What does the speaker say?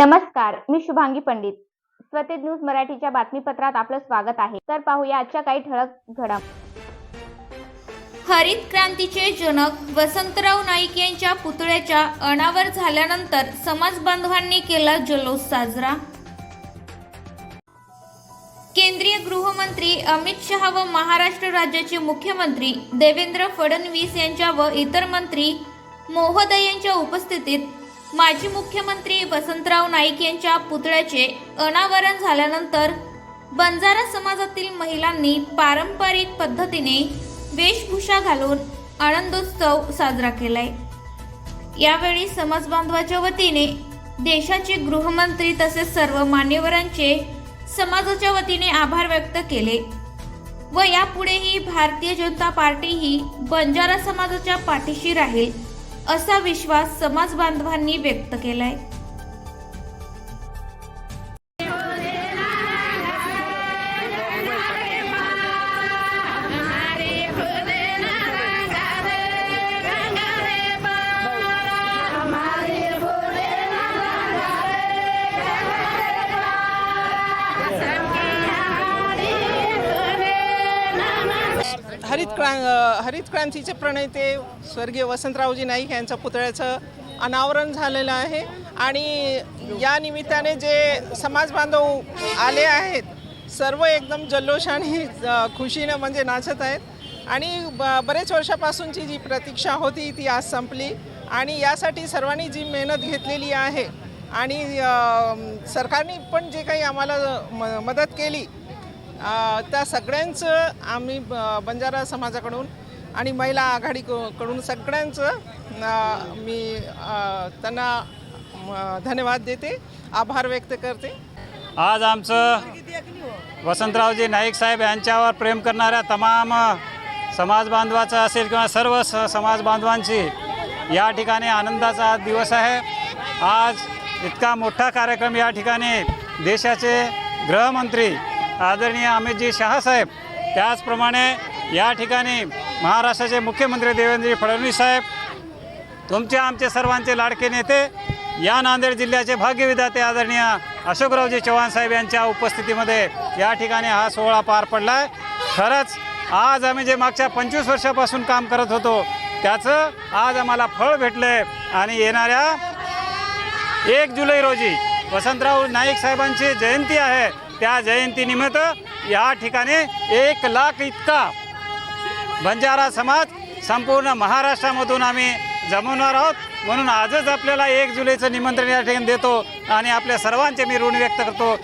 नमस्कार मी शुभांगी पंडित. स्वतेज न्यूज मराठीच्या बातमीपत्रात आपलं स्वागत आहे. तर पाहूया आजच्या काही ठळक घडाम हरित क्रांतीचे जनक वसंतराव नाईक यांच्या पुतळ्याच्या अनावर झाल्यानंतर समाज बांधवांनी केला जल्लोष साजरा. केंद्रीय गृहमंत्री अमित शहा व महाराष्ट्र राज्याचे मुख्यमंत्री देवेंद्र फडणवीस यांच्या व इतर मंत्री मोहदय यांच्या उपस्थितीत माजी मुख्यमंत्री वसंतराव नाईक यांच्या पुतळ्याचे अनावरण झाल्यानंतर बंजारा समाजातील महिलांनी पारंपरिक पद्धतीने वेशभूषा घालून आनंदोत्सव साजरा केलाय. यावेळी समाज बांधवाच्या वतीने देशाचे गृहमंत्री तसेच सर्व मान्यवरांचे समाजाच्या वतीने आभार व्यक्त केले व यापुढेही भारतीय जनता पार्टी ही बंजारा समाजाच्या पाठीशी राहील. असा विश्वास समाज बांधवांनी व्यक्त केलाय. हरित क्रां हरित क्रांतीचे प्रणेते स्वर्गीय वसंतरावजी नाईक यांच्या पुतळ्याचं अनावरण झालेलं आहे. आणि या निमित्ताने जे समाज बांधव आले आहेत सर्व एकदम जल्लोषाने खुशीनं म्हणजे नाचत आहेत. आणि ब बरेच वर्षापासूनची जी प्रतीक्षा होती ती आज संपली. आणि यासाठी सर्वांनी जी मेहनत घेतलेली आहे आणि सरकारने पण जे काही आम्हाला म मदत केली त्या सगळ्यांचं आम्ही ब- बंजारा समाजाकडून आणि महिला आघाडी कडून सगळ्यांचं मी त्यांना धन्यवाद देते आभार व्यक्त करते. आज आमचं वसंतरावजी नाईक साहेब यांच्यावर प्रेम करणाऱ्या तमाम समाज बांधवाचं असेल किंवा सर्व स समाज बांधवांची या ठिकाणी आनंदाचा दिवस आहे. आज इतका मोठा कार्यक्रम या ठिकाणी देशाचे गृहमंत्री आदरणीय अमितजी शहासाहेब त्याचप्रमाणे या ठिकाणी महाराष्ट्राचे मुख्यमंत्री देवेंद्रजी फडणवीस साहेब तुमचे आमचे सर्वांचे लाडके नेते या नांदेड जिल्ह्याचे भाग्यविधाते आदरणीय अशोकरावजी चव्हाण साहेब यांच्या उपस्थितीमध्ये या ठिकाणी हा सोहळा पार पडला आहे खरंच आज आम्ही जे मागच्या पंचवीस वर्षापासून काम करत होतो त्याचं आज आम्हाला फळ भेटलं आहे आणि येणाऱ्या एक जुलै रोजी वसंतराव नाईक साहेबांची जयंती आहे. त्या जयंतीनिमित्त या ठिकाणी एक लाख इतका बंजारा समाज संपूर्ण महाराष्ट्रामधून आम्ही जमवणार आहोत. म्हणून आजच आपल्याला एक जुलैचं निमंत्रण या ठिकाणी देतो आणि आपल्या सर्वांचे मी ऋण व्यक्त करतो.